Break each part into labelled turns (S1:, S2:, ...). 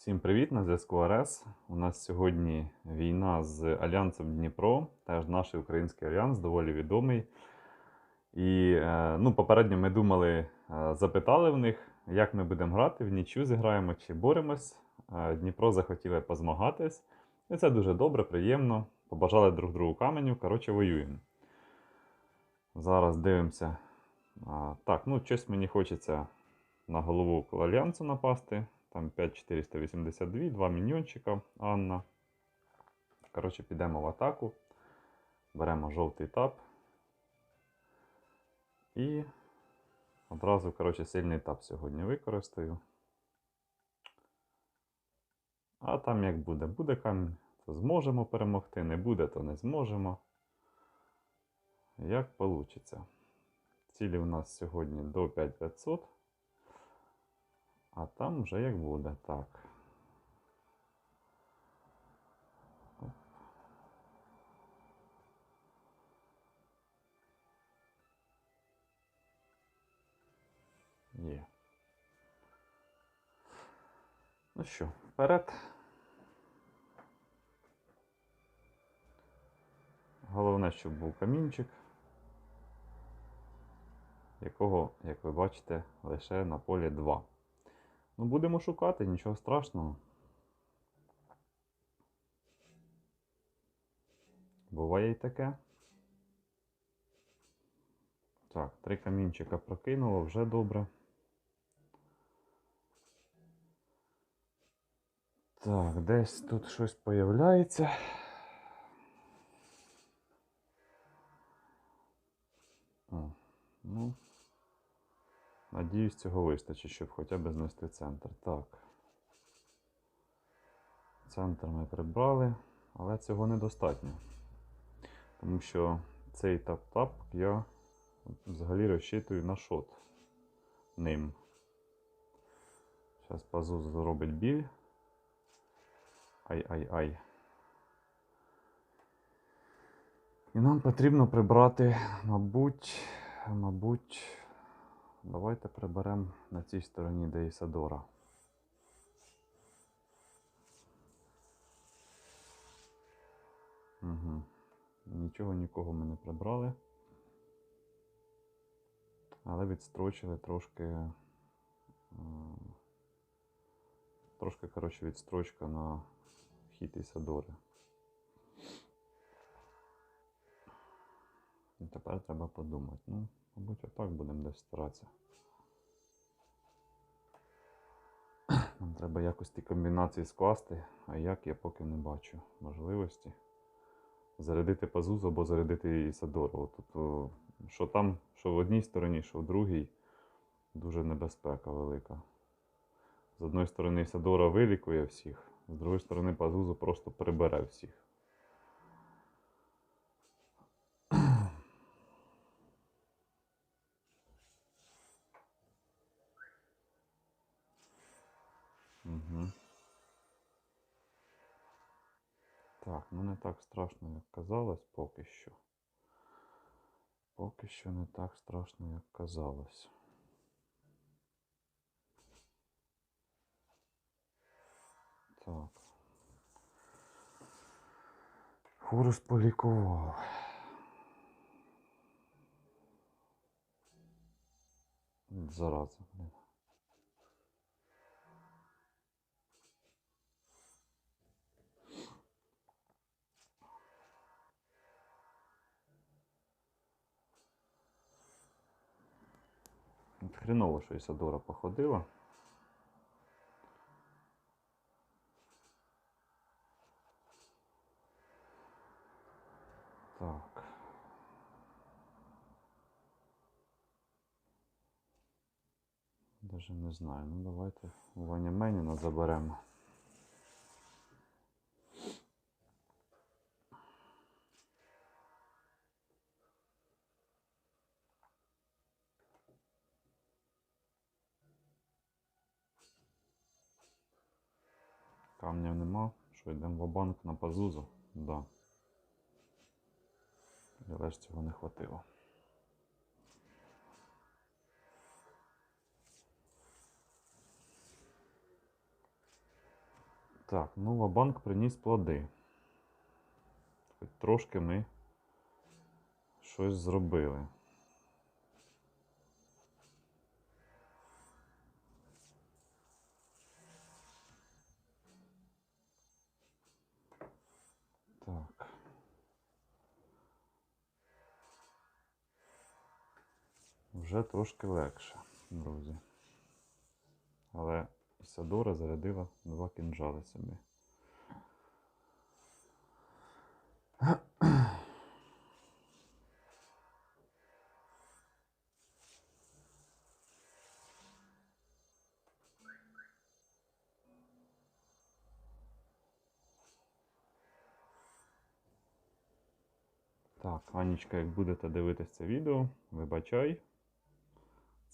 S1: Всім привіт на зв'язку РС. У нас сьогодні війна з Альянсом Дніпро, теж наш український альянс, доволі відомий. І е, ну, попередньо ми думали, е, запитали в них, як ми будемо грати, в нічю зіграємо чи боремось. Е, Дніпро захотіли позмагатись. І це дуже добре, приємно. Побажали друг другу каменю. Коротше, воюємо. Зараз дивимося. Так, ну щось мені хочеться на голову альянсу напасти. Там 5482, два міньйончика Анна. Коротше, підемо в атаку. Беремо жовтий тап. І одразу, коротше, сильний тап сьогодні використаю. А там як буде? Буде камінь, то зможемо перемогти, не буде, то не зможемо. Як вийде. Цілі у нас сьогодні до 5500. А там вже як буде, так. Є. Ну що, вперед. Головне, щоб був камінчик, якого, як ви бачите, лише на полі 2. Ну, будемо шукати, нічого страшного. Буває й таке. Так, три камінчика прокинуло, вже добре. Так, десь тут щось появляється. О, ну. Надіюсь, цього вистачить, щоб хоча б знести центр. Так. Центр ми прибрали, але цього недостатньо. Тому що цей тап-тап я взагалі розчитую на шот ним. Зараз пазу зробить біль. Ай-ай-ай. І нам потрібно прибрати, мабуть, мабуть. Давайте приберемо на цій стороні, де Ісадора. Угу. Нічого нікого ми не прибрали. Але відстрочили трошки. е, Трошки, коротше, відстрочка на хід Ісадори. І тепер треба подумати. Ну, мабуть, отак будемо десь старатися. Нам треба якось ті комбінації скласти, а як я поки не бачу можливості. Зарядити пазузу або зарядити Ісадору. Тут, о, що там, що в одній стороні, що в другій, дуже небезпека велика. З одної сторони Ісадора вилікує всіх, з другої сторони пазузу просто прибере всіх. Так, ну не так страшно, як казалось, поки що. Поки що не так страшно, як казалось. Так. Хорус полікував. Зараза, блін. От Хреново, що Ісадора походила. Так. Даже не знаю. Ну давайте Ваня Меніна заберемо. Камня нема. Що йдемо в банк на пазузу? Да. Але ж цього не хватило. Так, ну Ва-банк приніс плоди. Хоч трошки ми щось зробили. Вже трошки легше, друзі. Але Ісадора зарядила два кінжали собі. Так, Анічка, як будете дивитися це відео, вибачай.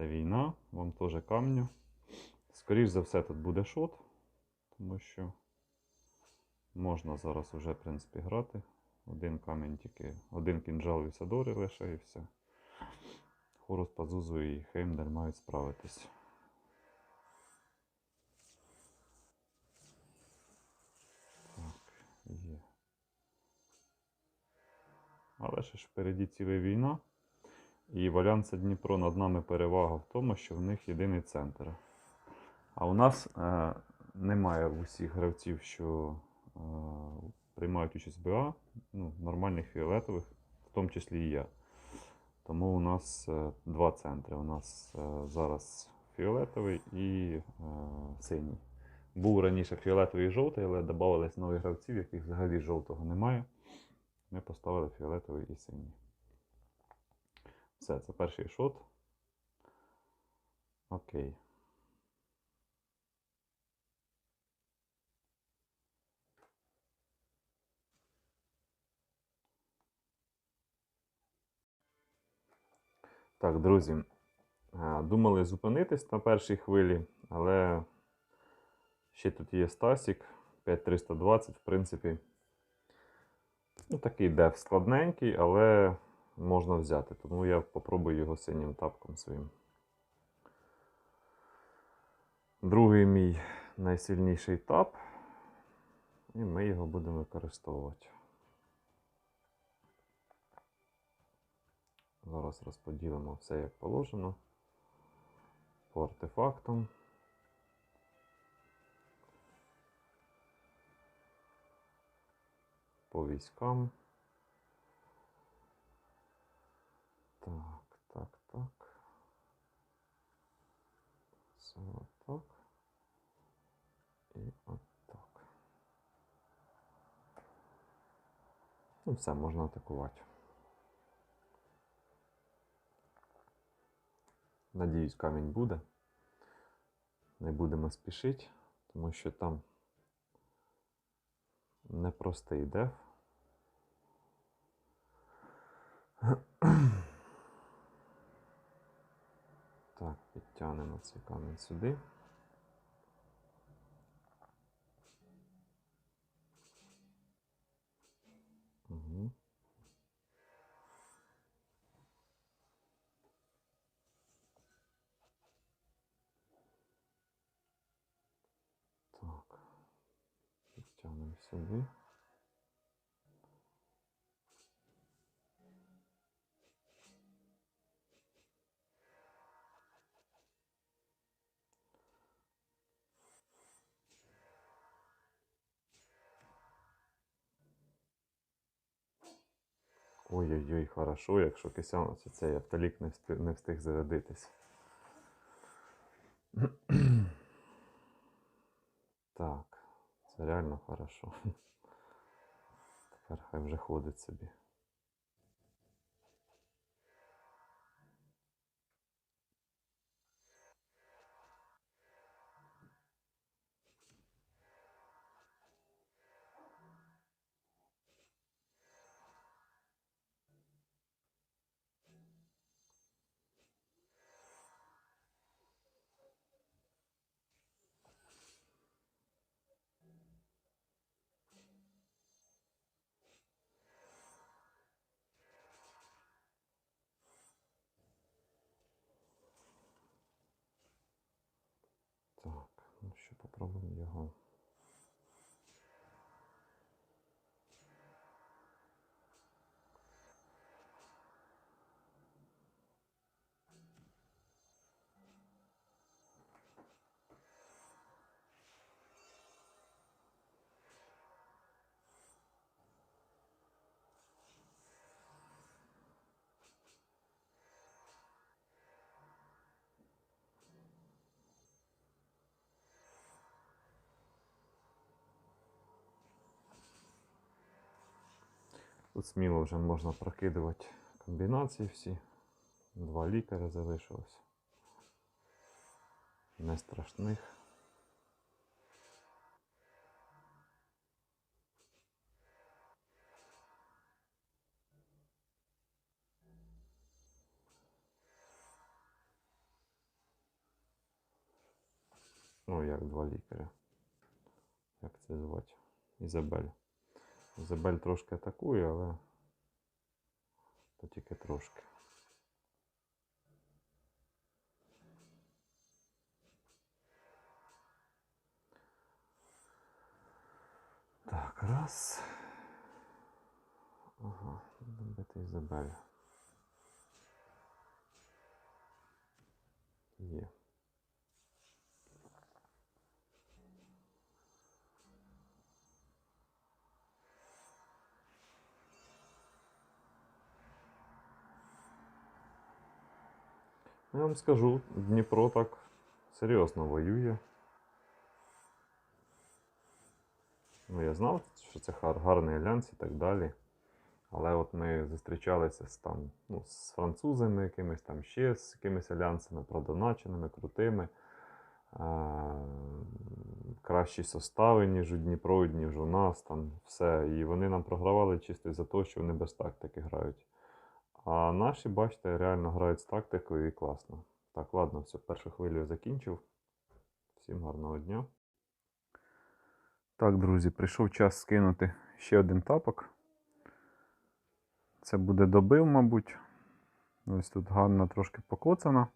S1: Це війна, вам теж камню. Скоріш за все, тут буде шот, тому що можна зараз вже, в принципі, грати. Один камінь тільки, один кінжал Вісадори лише і все. Хорус, Пазузу і Хеймдаль мають справитись. Але ще ж впереді ціла війна. І Валянце Дніпро над нами перевага в тому, що в них єдиний центр. А у нас е, немає усіх гравців, що е, приймають участь в БА, ну, нормальних фіолетових, в тому числі і я. Тому у нас е, два центри. У нас е, зараз фіолетовий і е, синій. Був раніше фіолетовий і жовтий, але додавались нові гравці, в яких взагалі жовтого немає. Ми поставили фіолетовий і синій. Все, це перший шот. Окей. Так, друзі, е, думали зупинитись на першій хвилі, але ще тут є Стасік 5320, в принципі. Ну, такий деф складненький, але можна взяти. Тому я попробую його синім тапком своїм. Другий мій найсильніший тап. І ми його будемо використовувати. Зараз розподілимо все як положено. По артефактам. По військам. Так, так, так. Все отак. І отак. Ну, все, можна атакувати. Надіюсь, камінь буде. Не будемо спішити, тому що там непростий деф. Так, підтягнемо цей камінь сюди. Угу. Так. Підтягнемо сюди. Ой-ой-ой, хорошо, якщо кисян цей автолік не встиг, не встиг зарядитись. Так, це реально хорошо. Тепер хай вже ходить собі. Тут сміло вже можна прокидувати комбінації всі. Два лікаря залишилось. Не страшних. Ну, як два лікаря. Як це звати? Ізабель. Ізабель трошки атакує, але то тільки трошки. Так, раз. Ага, добити Ізабель. Є. Я вам скажу, Дніпро так серйозно воює. Ну, я знав, що це гарний альянс і так далі. Але от ми зустрічалися з, там, ну, з французами, якимись там ще з якимись альянсами, продоначеними, крутими. Кращі состави, ніж у Дніпро, ніж у нас, там все. І вони нам програвали чисто за те, що вони без тактики грають. А наші, бачите, реально грають з тактикою і класно. Так, ладно, все, першу хвилю закінчив. Всім гарного дня. Так, друзі, прийшов час скинути ще один тапок. Це буде добив, мабуть. Ось тут гарно трошки покоцана.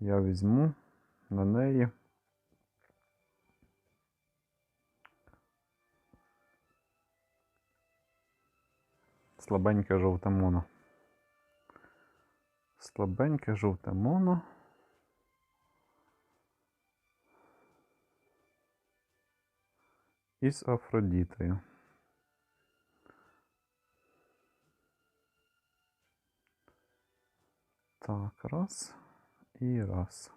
S1: Я візьму на неї. Слабеньке жовте моно. Слабеньке жовте моно. Із Афродітою. Так, раз і раз.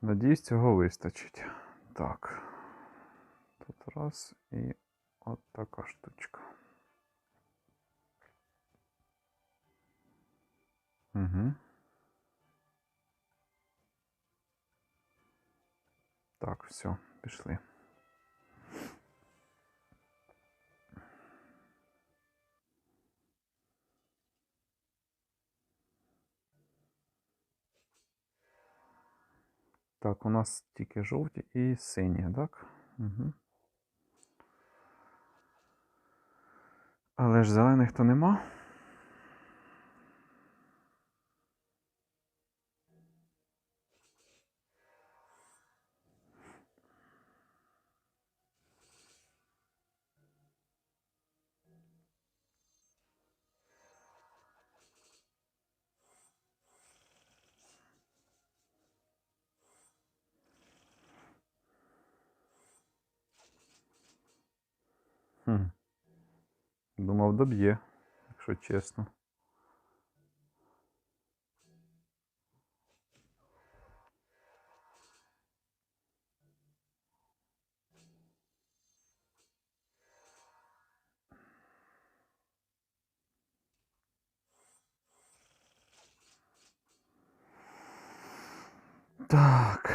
S1: Надіюсь, цього вистачить. Так. Тут раз і от така штучка. Угу. Так, все, пішли. Так, у нас тільки жовті і сині, так? Угу. Але ж зелених то нема. Хм. Думав, доб'є, якщо чесно. Так.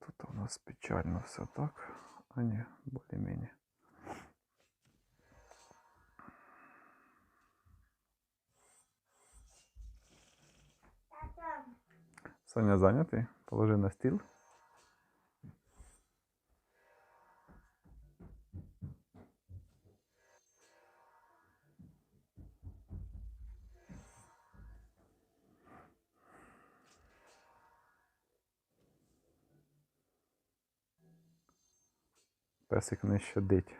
S1: Тут у нас печально все так. А ні, более-менее. Саня зайнятий? Положи на стіл. Песик не щадить.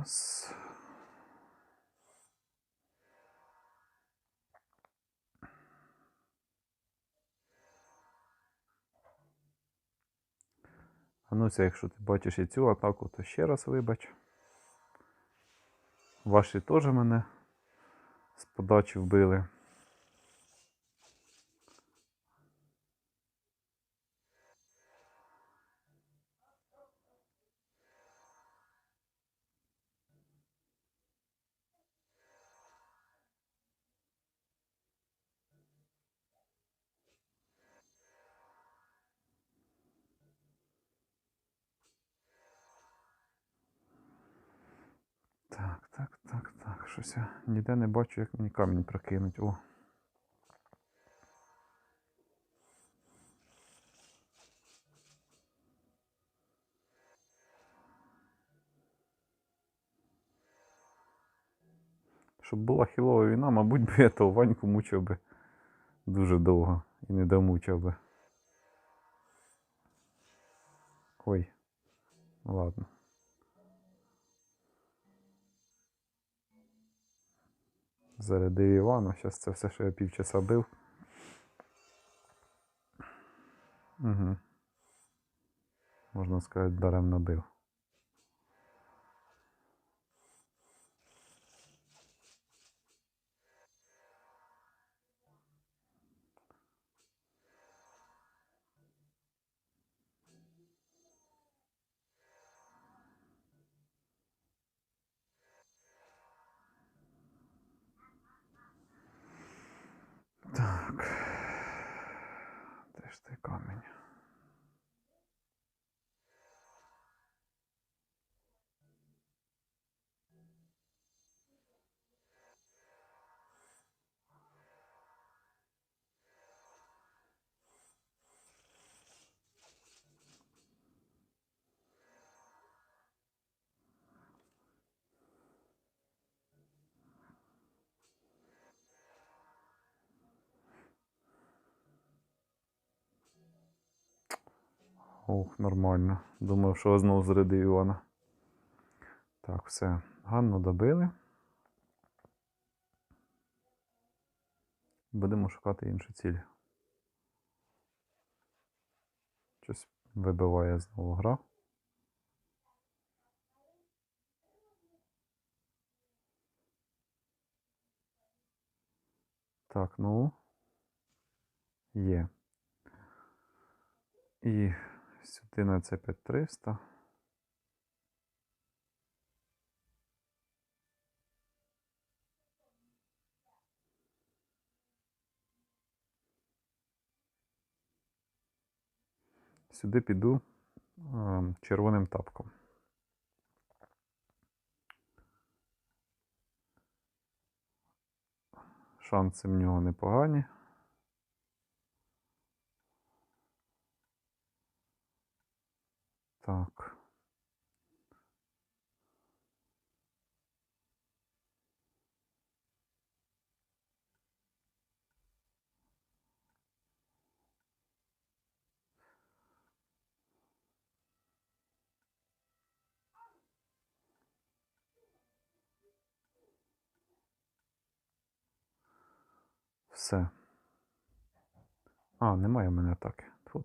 S1: Раз. Ануся, якщо ти бачиш і цю атаку, то ще раз вибач. Ваші теж мене з подачі вбили. Так, так, так, так. Щось я ніде не бачу, як мені камінь прокинуть. О. Щоб була хілова війна, мабуть, би я того Ваньку мучив би дуже довго і не домучив би. Ой. Ладно. Зарядив Івана, зараз це все, що я півчаса бив. Угу. Можна сказати, даремно бив. Так. Де ж той камінь? Ох, нормально. Думав, що знову зарядив Івана. Так, все. Ганну добили. Будемо шукати іншу ціль. Щось вибиває знову гра. Так, ну. Є. І сюди на це 5300. Сюди піду е, червоним тапком. Шанси в нього непогані. Так. Все. А, немає в мене атаки. Тьфу.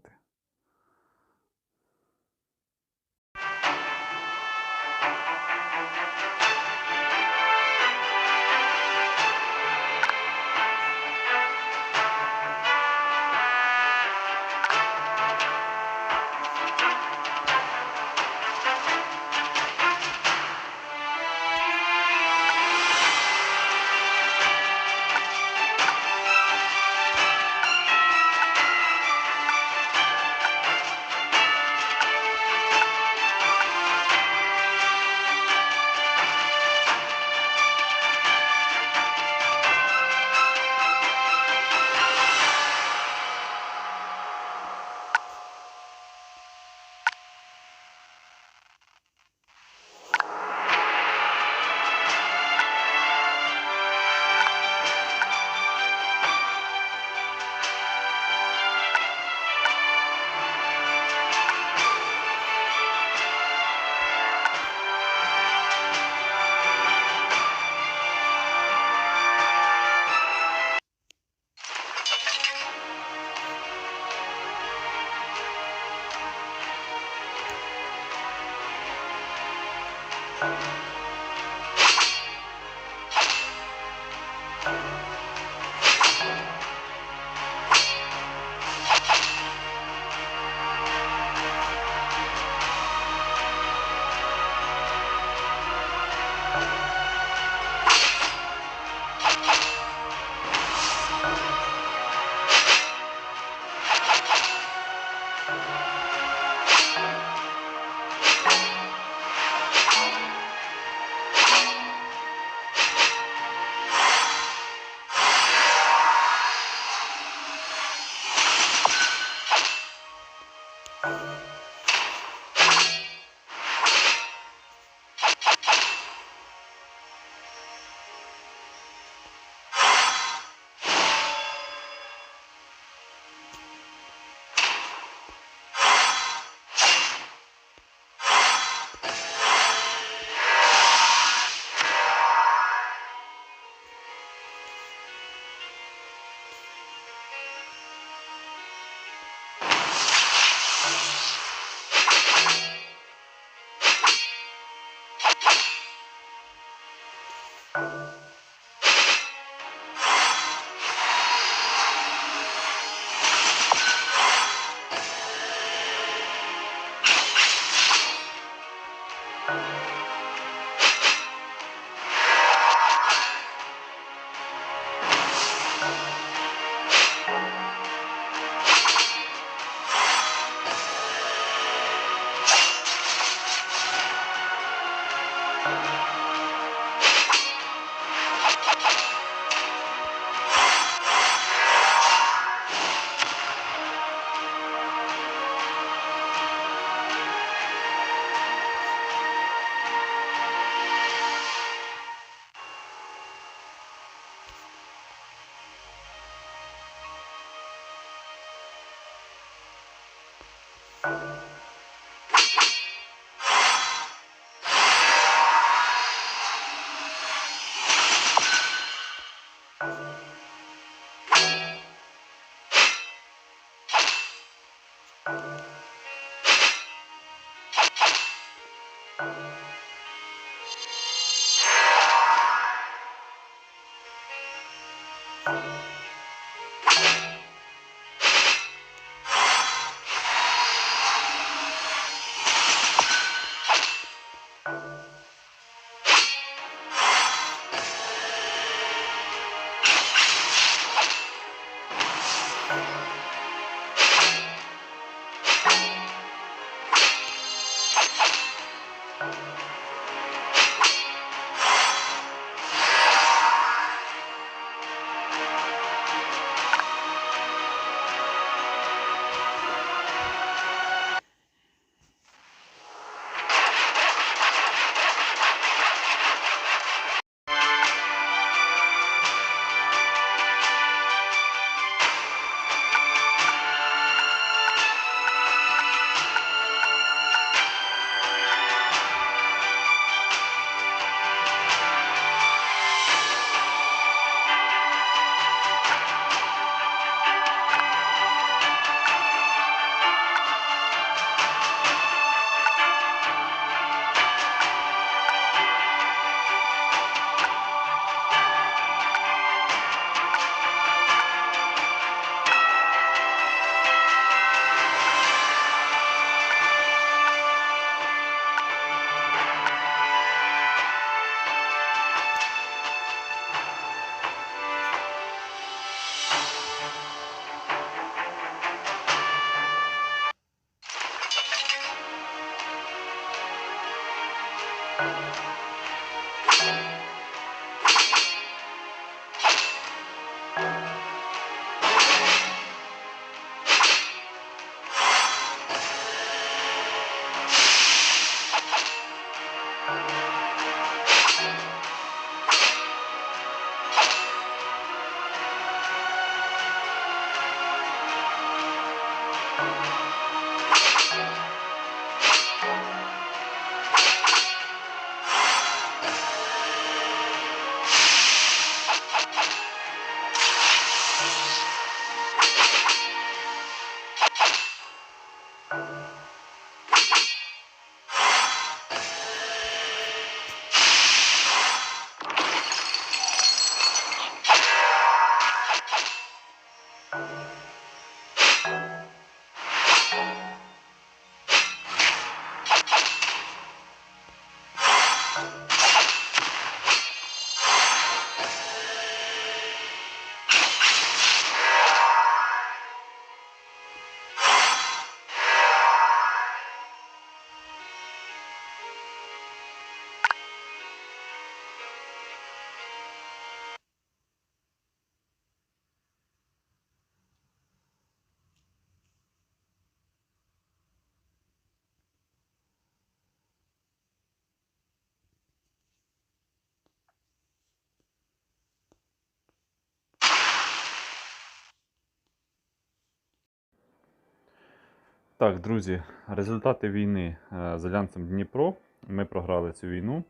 S1: Так, друзі, результати війни е, з Альянсом Дніпро. Ми програли цю війну.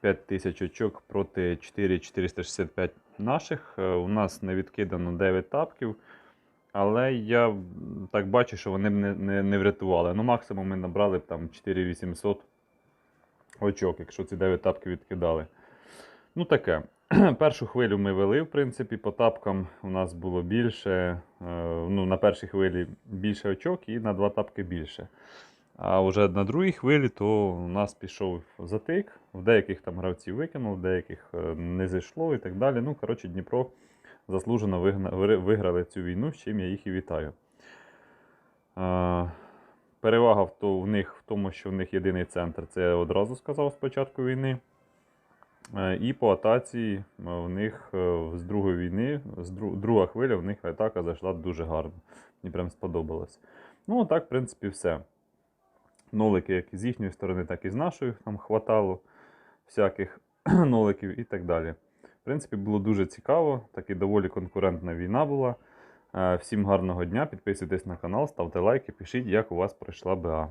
S1: 5 тисяч очок проти 4465 наших. Е, У нас не відкидано 9 тапків. Але я так бачу, що вони б не, не, не врятували. Ну, максимум ми набрали б там 4800 очок, якщо ці 9 тапків відкидали. Ну, таке. Першу хвилю ми вели, в принципі, по тапкам у нас було більше. е, Ну, на першій хвилі більше очок і на два тапки більше. А вже на другій хвилі то у нас пішов затик. В деяких там гравців викинув, деяких е, не зайшло і так далі. Ну, коротше, Дніпро заслужено виграли цю війну, з чим я їх і вітаю. Е, Перевага в, то, в них в тому, що в них єдиний центр. Це я одразу сказав з початку війни. Е, І по атаці е, в них е, з другої війни, з дру- друга хвиля, в них атака зайшла дуже гарно. Мені прям сподобалось. Ну, так, в принципі, все. Нолики, як з їхньої сторони, так і з нашої. Там хватало всяких ноликів і так далі. В принципі, було дуже цікаво, так і доволі конкурентна війна була. Всім гарного дня, підписуйтесь на канал, ставте лайки, пишіть, як у вас пройшла БА.